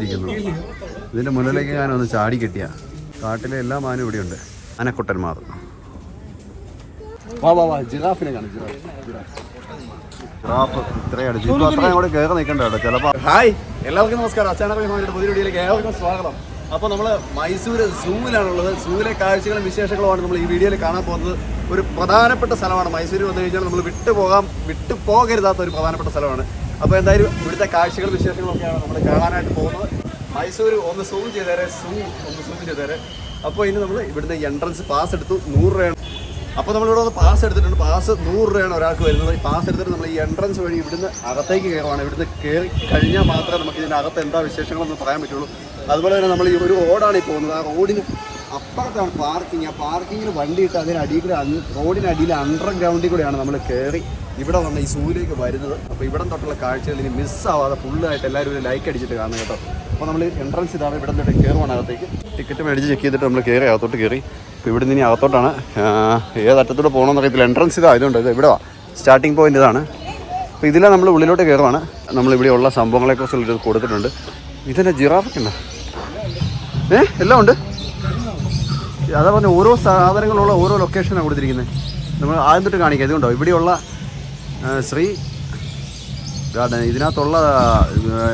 ഇരിക്കുന്നു ഇതിന്റെ മുന്നിലേക്ക് ഞാൻ ഒന്ന് ചാടി കെട്ടിയ. കാട്ടിലെ എല്ലാ മാനും ഇവിടെയുണ്ട്. ആനക്കുട്ടന്മാർ. വാ വാ വാ. ജിറാഫിനെ കാണും ജിറാഫ്. ജിറാഫ് ഇത്രയാണ്. ജിറാഫ് അത്രയും കൂടെ കയറി നിൽക്കണ്ട കേട്ടോ. ഹായ്. എല്ലാവർക്കും നമസ്കാരം. അച്ഛനൊക്കെ പുതിയ വീഡിയോയിലേക്ക് ഏവർക്കും സ്വാഗതം. അപ്പോൾ നമ്മൾ മൈസൂർ സൂവിലാണുള്ളത്. സൂവിലെ കാഴ്ചകളും വിശേഷങ്ങളുമാണ് നമ്മൾ ഈ വീഡിയോയിൽ കാണാൻ പോകുന്നത്. ഒരു പ്രധാനപ്പെട്ട സ്ഥലമാണ്. മൈസൂർ വന്നു കഴിഞ്ഞാൽ നമ്മൾ വിട്ടു വിട്ടുപോകരുതാത്ത വിട്ടു പോകരുതാത്ത ഒരു പ്രധാനപ്പെട്ട സ്ഥലമാണ്. അപ്പോൾ എന്തായാലും ഇവിടുത്തെ കാഴ്ചകൾ വിശേഷങ്ങളൊക്കെയാണ് നമ്മൾ കാണാനായിട്ട് പോകുന്നത്. മൈസൂർ ഒന്ന് സൂം ചെയ്തേരെ സൂ ഒന്ന് സൂം ചെയ്തേരെ. അപ്പോൾ ഇനി നമ്മൾ ഇവിടുന്ന് എൻട്രൻസ് പാസ് എടുത്തു നൂറ് രൂപയാണ്. അപ്പോൾ നമ്മളിവിടെ ഒന്ന് പാസ് എടുത്തിട്ടുണ്ട്. പാസ് നൂറ് രൂപയാണ് ഒരാൾക്ക് വരുന്നത്. ഈ പാസ് എടുത്തിട്ട് നമ്മൾ ഈ എൻട്രൻസ് വഴി ഇവിടുന്ന് അകത്തേക്ക് കയറുവാണ്. ഇവിടുന്ന് കയറി കഴിഞ്ഞാൽ മാത്രമേ നമുക്ക് ഇതിന്റെ അകത്ത് എന്താ വിശേഷങ്ങളൊന്നും പറയാൻ പറ്റുള്ളൂ. അതുപോലെ തന്നെ നമ്മൾ ഈ ഒരു റോഡാണ് ഈ പോകുന്നത്. ആ റോഡിന് അപ്പുറത്താണ് പാർക്കിംഗ് ആ പാർക്കിങ്ങിൽ വണ്ടി ഇട്ട് അതിനടിയിൽ റോഡിനടിയിൽ അണ്ടർഗ്രൗണ്ടിൽ കൂടെയാണ് നമ്മൾ കയറി ഇവിടെ വന്ന ഈ സൂര്യമൊക്കെ വരുന്നത്. അപ്പോൾ ഇവിടം തൊട്ടുള്ള കാഴ്ചകൾ ഇനി മിസ്സാവാതെ ഫുള്ളായിട്ട് എല്ലാവരും ഒരു ലൈക്ക് അടിച്ചിട്ട് കാണുക കേട്ടോ. അപ്പോൾ നമ്മൾ എൻട്രൻസ് ഇതാണ് ഇവിടെ നിന്നിട്ട് കയറുവാണ് അകത്തേക്ക്. ടിക്കറ്റ് മേടിച്ച് ചെക്ക് ചെയ്തിട്ട് നമ്മൾ കയറി അകത്തോട്ട് കയറി അപ്പോൾ ഇവിടെ നിന്ന് ഇനി അകത്തോട്ടാണ്. ഏത് അറ്റത്തൂടെ പോകണമെന്ന് അറിയത്തില്ല. എൻട്രൻസ് ഇതായതുകൊണ്ട് ഇത് ഇവിടെ സ്റ്റാർട്ടിംഗ് പോയിന്റ് ഇതാണ്. അപ്പോൾ ഇതിലെ നമ്മൾ ഉള്ളിലോട്ട് കയറുവാണ് നമ്മളിവിടെയുള്ള സംഭവങ്ങളെക്കുറിച്ചുള്ള ഇത് കൊടുത്തിട്ടുണ്ട്. ഇതെന്നെ ജിറാഫൊക്കെ ഉണ്ടോ ഏ എല്ലാം ഉണ്ട്? അതാ പറഞ്ഞ ഓരോ സാധനങ്ങളുള്ള ഓരോ ലൊക്കേഷനാണ് കൊടുത്തിരിക്കുന്നത് നമ്മൾ ആദ്യം തൊട്ട് കാണിക്കാം. ഇതുകൊണ്ടോ ഇവിടെയുള്ള ശ്രീ ഗാർഡൻ ഇതിനകത്തുള്ള ആ,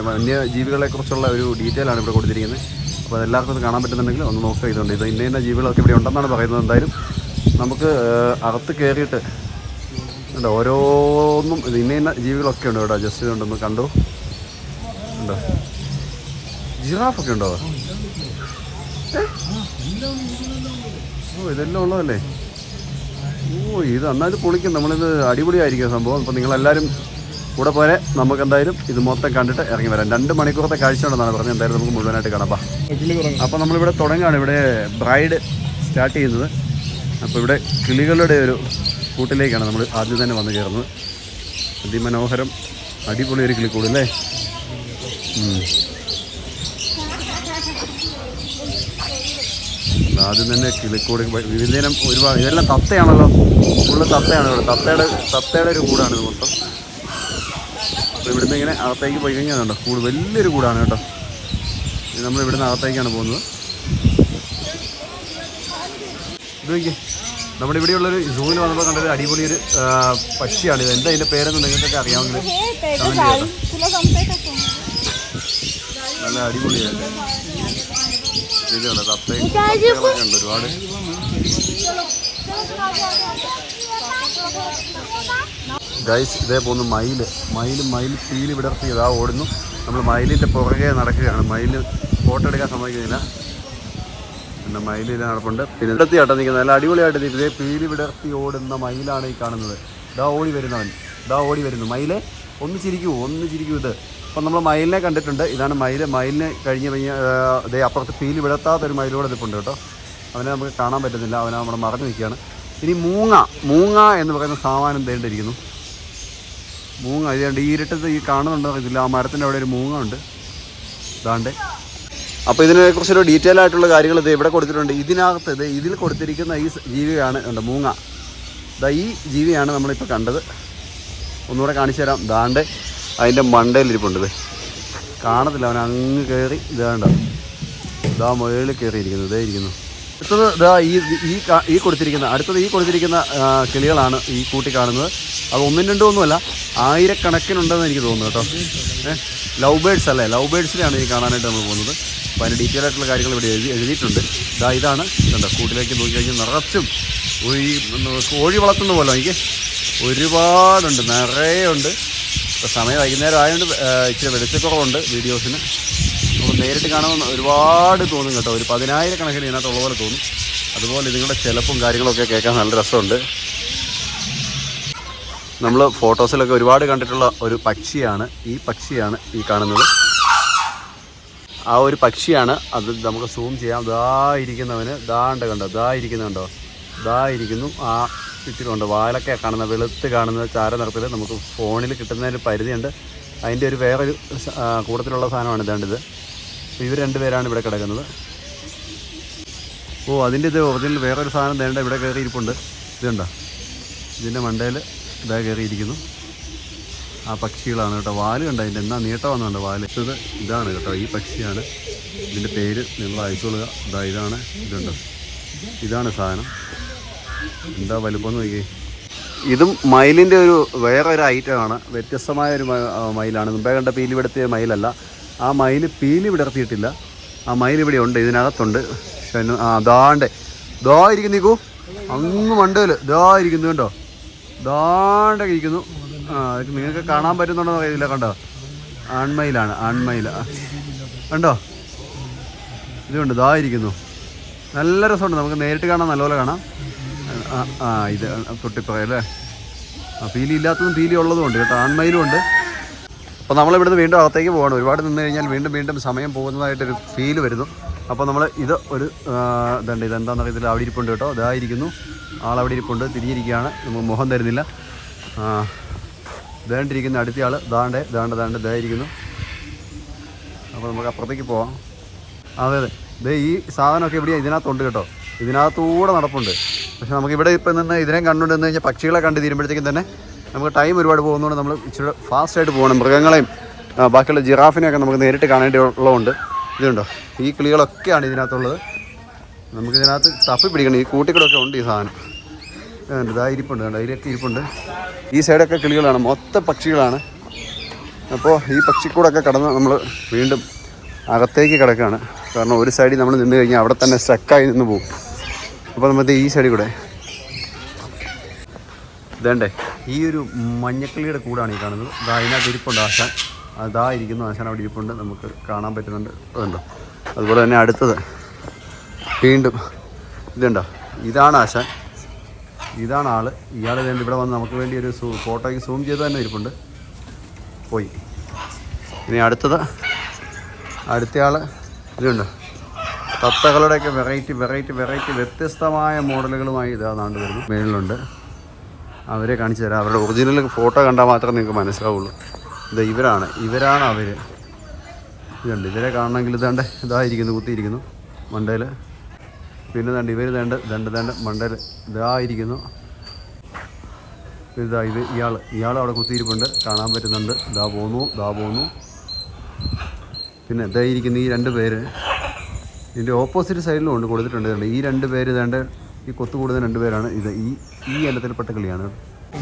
വന്യജീവികളെ കുറിച്ചുള്ള ഒരു ഡീറ്റെയിൽ ആണ് ഇവിടെ കൊടുത്തിരിക്കുന്നത്. അപ്പോൾ അതെല്ലാവർക്കും അത് കാണാൻ പറ്റുന്നുണ്ടെങ്കിൽ ഒന്ന് നോക്കുക ഇതുണ്ട്. ഇത് ഇന്ന ഇന്ന ജീവികളൊക്കെ ഇവിടെ ഉണ്ടെന്നാണ് പറയുന്നത് എന്തായാലും. നമുക്ക് അകത്ത് കയറിയിട്ട് ഉണ്ട് ഓരോന്നും ഇന്ന ഇന്ന ജീവികളൊക്കെ ഉണ്ട് ഇവിടെ ജസ്റ്റ് ഇതുണ്ടൊന്ന് കണ്ടു? ഉണ്ടോ ജിറാഫൊക്കെ ഉണ്ടോ? ഓ ഇതെല്ലാം ഉള്ളതല്ലേ? ഓ ഇത് എന്നാലും പൊളിക്കും. നമ്മളിത് അടിപൊളിയായിരിക്കും സംഭവം. അപ്പോൾ നിങ്ങളെല്ലാവരും കൂടെ പോലെ നമുക്ക് എന്തായാലും ഇത് മൊത്തം കണ്ടിട്ട് ഇറങ്ങി വരാം. രണ്ട് മണിക്കൂറത്തെ കാഴ്ച ഉണ്ടെന്നാണ് പറഞ്ഞത്. എന്തായാലും നമുക്ക് മുഴുവനായിട്ട് കാണാം. അപ്പോൾ നമ്മളിവിടെ തുടങ്ങുകയാണ് ഇവിടെ ബ്രൈഡ് സ്റ്റാർട്ട് ചെയ്യുന്നത്. അപ്പോൾ ഇവിടെ കിളികളുടെ ഒരു കൂട്ടിലേക്കാണ് നമ്മൾ ആദ്യം തന്നെ വന്നു കയറുന്നത്. അതിമനോഹരം അടിപൊളി ഒരു കിളിക്കൂട് അല്ലേ? ആദ്യം തന്നെ കിളിക്കൂട് വിവിധനം ഒരുപാട് ഇതെല്ലാം തത്തയാണല്ലോ. ഫുള്ള് തത്തയാണ് ഇവിടെ. തത്തയുടെ തത്തയുടെ ഒരു കൂടാണ് ഇത് മൊത്തം. അപ്പോൾ ഇവിടുന്ന് ഇങ്ങനെ അകത്തേക്ക് പോയി കഴിഞ്ഞാൽ കണ്ടോ? കൂട് വലിയൊരു കൂടാണ് കേട്ടോ. നമ്മൾ ഇവിടുന്ന് അകത്തേക്കാണ് പോകുന്നത്. ഇത് നോക്കിയേ. നമ്മുടെ ഇവിടെയുള്ളൊരു സൂവിന് വന്നപ്പോൾ കണ്ടൊരു അടിപൊളി ഒരു പക്ഷിയാണ് ഇത്. എന്താ ഇതിന്റെ പേരെന്ന് നിങ്ങൾക്കൊക്കെ അറിയാമെങ്കിൽ നല്ല അടിപൊളിയാണ് ഒരുപാട് ഗൈസ് ഇതേ പോകുന്നു മയിൽ മയിൽ മയിൽ പീലി വിടർത്തി ഇതാ ഓടുന്നു. നമ്മൾ മയിലിന്റെ പുറകെ നടക്കുകയാണ്. മയിൽ ഫോട്ടോ എടുക്കാൻ സമ്മതിക്കുന്നില്ല. പിന്നെ മയിലിൽ നടപ്പുണ്ട്. പിന്നെ ഇടത്തി ആട്ടം നിൽക്കുന്നത് നല്ല അടിപൊളിയായിട്ട്. ഇതേ പീലി വിടർത്തി ഓടുന്ന മയിലാണ് ഈ കാണുന്നത്. ഇതാ ഓടി വരുന്നവൻ. ഇതാ ഓടി വരുന്നു. മയിലെ ഒന്ന് ചിരിക്കൂ. ഒന്ന് ചിരിക്കൂ ഇത്. അപ്പം നമ്മൾ മയിലിനെ കണ്ടിട്ടുണ്ട്. ഇതാണ് മയിൽ മയിലിനെ കഴിഞ്ഞ് കഴിഞ്ഞാൽ ഇതേ അപ്പുറത്ത് ഫീൽ വിടത്താത്ത ഒരു മയിലൂടെ നിൽപ്പുണ്ട് കേട്ടോ. അവനെ നമുക്ക് കാണാൻ പറ്റുന്നില്ല. അവനെ നമ്മൾ മറഞ്ഞു നിൽക്കുകയാണ്. ഇനി മൂങ്ങ. മൂങ്ങ എന്ന് പറയുന്ന സാമാനം തേണ്ടിയിരിക്കുന്നു മൂങ്ങ. ഇതുകൊണ്ട് ഈ ഇരുട്ടത്ത് ഈ കാണുന്നുണ്ടോ ഇതില്ല ആ മരത്തിന്റെ അവിടെ ഒരു മൂങ്ങ ഉണ്ട്. ഇതാണ്ട്. അപ്പോൾ ഇതിനെക്കുറിച്ചൊരു ഡീറ്റെയിൽ ആയിട്ടുള്ള കാര്യങ്ങൾ ഇത് ഇവിടെ കൊടുത്തിട്ടുണ്ട്. ഇതിനകത്ത് ഇത് ഇതിൽ കൊടുത്തിരിക്കുന്ന ഈ ജീവിയാണ് ഉണ്ട് മൂങ്ങ. ദാ ഈ ജീവിയാണ് നമ്മളിപ്പോൾ കണ്ടത്. ഒന്നുകൂടെ കാണിച്ചു തരാം. ദാണ്ട് അതിന്റെ മണ്ടയിലിരിപ്പുണ്ട് ഇത് കാണത്തില്ല അവൻ അങ്ങ് കയറി ഇതാണ്ട. ഇതാ മുകളിൽ കയറിയിരിക്കുന്നു ഇതേ ഇരിക്കുന്നു. അടുത്തത് ഇതാ ഈ ഈ ഈ കൊടുത്തിരിക്കുന്ന അടുത്തത് ഈ കൊടുത്തിരിക്കുന്ന കിളികളാണ് ഈ കൂട്ടി കാണുന്നത്. അത് ഒന്നും രണ്ടും ഒന്നുമല്ല ആയിരക്കണക്കിനുണ്ടെന്ന് എനിക്ക് തോന്നുന്നു കേട്ടോ. ലവ് ബേഡ്സ് അല്ലേ? ലവ് ബേഡ്സിനെയാണ് ഈ കാണാനായിട്ട് നമ്മൾ പോകുന്നത്. അപ്പോൾ അതിന്റെ ഡീറ്റെയിൽ ആയിട്ടുള്ള കാര്യങ്ങൾ ഇവിടെ എഴുതി എഴുതിയിട്ടുണ്ട്. ഇതാ ഇതാണ് ഇതുണ്ട്? കൂട്ടിലേക്ക് നോക്കി കഴിഞ്ഞാൽ നിറച്ചും ഈ കോഴി വളർത്തുന്ന പോലെ എനിക്ക് ഒരുപാടുണ്ട് നിറയെ ഉണ്ട്. ഇപ്പോൾ സമയം വൈകുന്നേരം ആയതുകൊണ്ട് ഇച്ചിരി വെളിച്ചക്കുറവുണ്ട് വീഡിയോസിന്. നമുക്ക് നേരിട്ട് കാണുമ്പോൾ ഒരുപാട് തോന്നും കേട്ടോ. ഒരു പതിനായിരക്കണക്കിന് ഇതിനകത്തുള്ള പോലെ തോന്നും. അതുപോലെ ഇതിങ്ങളുടെ ചിലപ്പും കാര്യങ്ങളൊക്കെ കേൾക്കാൻ നല്ല രസമുണ്ട്. നമ്മൾ ഫോട്ടോസിലൊക്കെ ഒരുപാട് കണ്ടിട്ടുള്ള ഒരു പക്ഷിയാണ് ഈ പക്ഷിയാണ് ഈ കാണുന്നത്. ആ ഒരു പക്ഷിയാണ് അത് നമുക്ക് സൂം ചെയ്യാം. ദാ ഇരിക്കുന്നവന് ദാണ്ട് കണ്ടോ ദാ ഇരിക്കുന്നുണ്ടോ ദാ ഇരിക്കുന്നു. ആ ചുറ്റിലുണ്ട് വാലൊക്കെ കാണുന്ന വെളുത്ത് കാണുന്ന ചാര നിറത്തിൽ നമുക്ക് ഫോണിൽ കിട്ടുന്നതിന് പരിധിയുണ്ട്. അതിന്റെ ഒരു വേറൊരു കൂട്ടത്തിലുള്ള സാധനമാണ് ഇതാണ്ടിത് ഇവർ രണ്ടുപേരാണ് ഇവിടെ കിടക്കുന്നത്. ഓ അതിന്റെ ഇത് ഒറിജിനൽ വേറൊരു സാധനം വേണ്ട ഇവിടെ കയറി ഇരിപ്പുണ്ട് ഇതുണ്ടോ? ഇതിന്റെ മണ്ടയിൽ ഇതാ കയറിയിരിക്കുന്നു. ആ പക്ഷികളാണ് കേട്ടോ. വാൽ കണ്ട അതിന്റെ? എന്നാ നീട്ടം വന്നുണ്ട് വാൽ? ഇത് ഇതാണ് കേട്ടോ ഈ പക്ഷിയാണ്. ഇതിന്റെ പേര് നിങ്ങൾ അയച്ചു കൊടുക്കുക ഇതാ ഇതാണ് ഇതുണ്ട്? ഇതാണ് സാധനം. എന്താ വലുപ്പം നോക്കി ഇതും മയിലിന്റെ ഒരു വേറെ ഒരു ഐറ്റമാണ് വ്യത്യസ്തമായ ഒരു മയിലാണ്. മുമ്പേ കണ്ട പീലി വിടർത്തിയ മയിലല്ല. ആ മയിൽ പീലി വിടർത്തിയിട്ടില്ല ആ മയിൽ ഇവിടെ ഉണ്ട്. ഇതിനകത്തുണ്ട്. ആ ദാണ്ട്. ദാ ഇരിക്കുന്നു നീക്കൂ. അങ്ങ് മണ്ടേൽ. ദാ ഇരിക്കുന്നു കണ്ടോ? ദാണ്ടൊക്കെ ഇരിക്കുന്നു. ആ നിങ്ങൾക്ക് കാണാൻ പറ്റുന്നുണ്ടോ അറിയില്ല കണ്ടോ? ആൺമയിലാണ്. ആൺമയിൽ കണ്ടോ? ഇതുണ്ട്. ദാ ഇരിക്കുന്നു. നല്ല രസമുണ്ട്. നമുക്ക് നേരിട്ട് കാണാൻ നല്ലപോലെ കാണാം. ആ ആ ഇത് തൊട്ടിപ്പറയ അല്ലേ? ആ പീലി ഇല്ലാത്തതും പീലി ഉള്ളതും ഉണ്ട് കേട്ടോ. ആൺമയിലും ഉണ്ട്. അപ്പോൾ നമ്മളിവിടുന്ന് വീണ്ടും അകത്തേക്ക് പോകണം ഒരുപാട് നിന്ന് കഴിഞ്ഞാൽ വീണ്ടും വീണ്ടും സമയം പോകുന്നതായിട്ടൊരു ഫീൽ വരുന്നു. അപ്പോൾ നമ്മൾ ഇത് ഒരു ഇതുണ്ട്. ഇതെന്താണെന്ന് അറിയത്തില്ല. അവിടെ ഇരിപ്പുണ്ട് കേട്ടോ. ഇതായിരിക്കുന്നു ആളവിടെ ഇരിപ്പുണ്ട്. തിരിഞ്ഞിരിക്കുകയാണ്. നമുക്ക് മുഖം തരുന്നില്ല. ഇതേണ്ടിരിക്കുന്ന ആൾ ദാണ്ട് ദാണ്ട് ദാണ്ട് ഇതായിരിക്കുന്നു അപ്പോൾ നമുക്ക് അപ്പുറത്തേക്ക് പോവാം. അതെ അതെ. ഇതേ ഈ സാധനമൊക്കെ എവിടെയാണ് ഇതിനകത്തുണ്ട് കേട്ടോ. ഇതിനകത്തൂടെ നടപ്പുണ്ട്. പക്ഷെ നമുക്ക് ഇവിടെ ഇപ്പം നിന്ന് ഇതിനെയും കണ്ടുകൊണ്ട് നിന്ന് കഴിഞ്ഞാൽ പക്ഷികളെ കണ്ട് തീരുമ്പോഴത്തേക്കും തന്നെ നമുക്ക് ടൈം ഒരുപാട് പോകുന്നതുകൊണ്ട് നമ്മൾ ഇച്ചിരി ഫാസ്റ്റായിട്ട് പോകണം. മൃഗങ്ങളെയും ബാക്കിയുള്ള ജിറാഫിനെയൊക്കെ നമുക്ക് നേരിട്ട് കാണേണ്ടി ഉള്ളതുകൊണ്ട് ഇതുണ്ടോ? ഈ കിളികളൊക്കെയാണ് ഇതിനകത്തുള്ളത്. നമുക്കിതിനകത്ത് തപ്പി പിടിക്കണം. ഈ കൂട്ടിക്കൂടൊക്കെ ഉണ്ട് ഈ സാധനം. ഇതാ ഇരിപ്പുണ്ട് കണ്ടോ അതിലൊക്കെ ഇരിപ്പുണ്ട്. ഈ സൈഡൊക്കെ കിളികളാണ് മൊത്തം പക്ഷികളാണ്. അപ്പോൾ ഈ പക്ഷിക്കൂടൊക്കെ കടന്ന് നമ്മൾ വീണ്ടും അകത്തേക്ക് കിടക്കുകയാണ്. കാരണം ഒരു സൈഡിൽ നമ്മൾ നിന്ന് കഴിഞ്ഞാൽ അവിടെ തന്നെ സ്റ്റക്കായി നിന്ന് പോകും. അപ്പോൾ നമുക്ക് ഈ സൈഡിൽ കൂടെ. ഇതേണ്ടേ ഈ ഒരു മഞ്ഞക്കിളിയുടെ കൂടാണ് ഈ കാണുന്നത്. ഇതാ അതിനകത്ത് ഇരിപ്പുണ്ട് ആശാൻ. അതാ ഇരിക്കുന്നു ആശാൻ അവിടെ ഇരിപ്പുണ്ട്. നമുക്ക് കാണാൻ പറ്റുന്നുണ്ട്. അതുണ്ടോ? അതുപോലെ തന്നെ അടുത്തത്. വീണ്ടും ഇതുണ്ടോ? ഇതാണ് ആശാൻ. ഇതാണ് ആൾ. ഇയാൾ വേണ്ടി ഇവിടെ വന്ന് നമുക്ക് വേണ്ടി ഒരു ഫോട്ടോയ്ക്ക് സൂം ചെയ്ത് തന്നെ ഇരിപ്പുണ്ട്. പോയി. ഇനി അടുത്തത്. അടുത്തയാൾ ഇതുണ്ട്? തത്തകളുടെയൊക്കെ വെറൈറ്റി വെറൈറ്റി വെറൈറ്റി വ്യത്യസ്തമായ മോഡലുകളുമായി ഇതാ നാണ്ട് വരുന്നു. മേളിലുണ്ട്. അവരെ കാണിച്ചു തരാം. അവരുടെ ഒറിജിനൽ ഫോട്ടോ കണ്ടാൽ മാത്രമേ നിങ്ങൾക്ക് മനസ്സിലാവുള്ളൂ. ഇത് ഇവരാണ്. ഇവരാണ് അവർ ഇതുണ്ട്. ഇവരെ കാണണമെങ്കിൽ ഇതാണ്ട് ഇതായിരിക്കുന്നു കുത്തിയിരിക്കുന്നു. മണ്ടയിൽ പിന്നെ ദണ്ട് ഇവർ ദണ്ട് ദണ്ട് ദണ്ട് മണ്ടയിൽ ഇതായിരിക്കുന്നു. ഇതാ ഇത് ഇയാൾ ഇയാൾ അവിടെ കുത്തിയിരിപ്പുണ്ട്. കാണാൻ പറ്റുന്നുണ്ട്. ഇതാ പോന്നു ഇതാ പോന്നു. പിന്നെ ഇതായിരിക്കുന്നു ഈ രണ്ട് പേര്. ഇതിന്റെ ഓപ്പോസിറ്റ് സൈഡിലും ഉണ്ട് കൊടുത്തിട്ടുണ്ട്. ഈ രണ്ട് പേര് ഇതാണ്ട് ഈ കൊത്തു കൂടുന്ന രണ്ട് പേരാണ് ഇത്. ഈ ഈ ഇനത്തിൽപ്പെട്ട കളിയാണ്.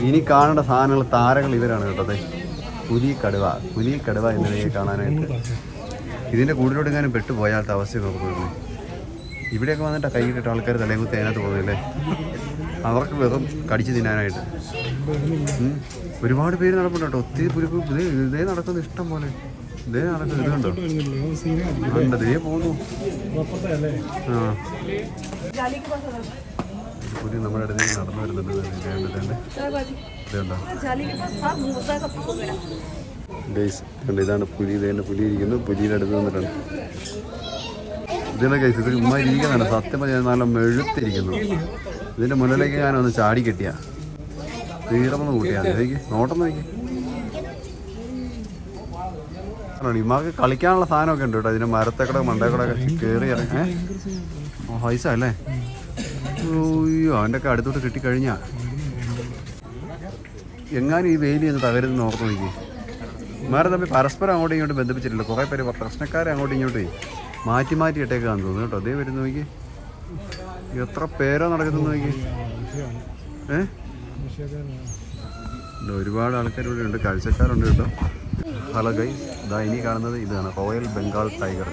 ഇനി കാണേണ്ട സാധനങ്ങൾ താരങ്ങൾ ഇവരാണ് കേട്ടത് പുലി കടുവ. പുലി കടുവ എന്നിവയെ കാണാനായിട്ട്. ഇതിന്റെ കൂടുതലോട്ട് എങ്ങാനും പെട്ടുപോയാലത്തെ അവസ്ഥ നോക്കുന്നു ഇവിടെയൊക്കെ വന്നിട്ട് കൈ കൈയിട്ടിട്ട് ആൾക്കാർ തലയും കുത്തി അതിനകത്ത് പോകുന്നില്ലേ അവർക്ക് വെറും കടിച്ചു തിന്നാനായിട്ട്. ഒരുപാട് പേര് നടപ്പുണ്ട് കേട്ടോ. ഒത്തിരി പുലിപ്പ് ഇതേ നടക്കുന്നത് ഇഷ്ടം പോലെ. ഇതാണ് പുലി. ഇതേണ്ട പുലി ഇരിക്കുന്നു. പുലിയുടെ അടുത്ത് വന്നിട്ടുണ്ട്. ഇതിന്റെ കേസ് ഇത് ഉമ്മ ഇരിക്കുന്നതാണ്. സത്യം പറഞ്ഞാൽ നല്ല മെഴുത്തിരിക്കുന്നു. ഇതിന്റെ മുന്നിലേക്ക് ഞാൻ ഒന്ന് ചാടി കെട്ടിയാ. തീർന്നു കൂട്ടിയാണ് നോട്ടം നോക്കി. ഇമാർക്ക് കളിക്കാനുള്ള സാധനമൊക്കെ ഉണ്ട് കേട്ടോ. ഇതിന് മരത്തേക്കൂടെ മണ്ടേക്കൂടെ ഒക്കെ കയറി ഇറങ്ങി. പൈസ അല്ലേ? അയ്യോ അവന്റെ ഒക്കെ അടുത്തോട്ട് കിട്ടിക്കഴിഞ്ഞാ. എങ്ങാനും ഈ വേലി ഒന്ന് തകരുതെന്ന് ഓർത്ത് നോക്കി. ഇമാരെ തമ്മിൽ പരസ്പരം അങ്ങോട്ടും ഇങ്ങോട്ടും ബന്ധിപ്പിച്ചിട്ടില്ല. കുറേ പേര് പ്രശ്നക്കാരെ അങ്ങോട്ടും ഇങ്ങോട്ടേ മാറ്റി മാറ്റി ഇട്ടേക്കാന്ന് തോന്നുന്നു കേട്ടോ. അതേ വരുന്നു നോക്കി. എത്ര പേരോ നടക്കുന്നു നോക്കി. ഏ? ഒരുപാട് ആൾക്കാർ ഇവിടെ ഉണ്ട്. കാഴ്ചക്കാരുണ്ട് കേട്ടോ. ഹലോ ഗൈ ഇതാ ഇനി കാണുന്നത് ഇതാണ്. Royal Bengal tiger.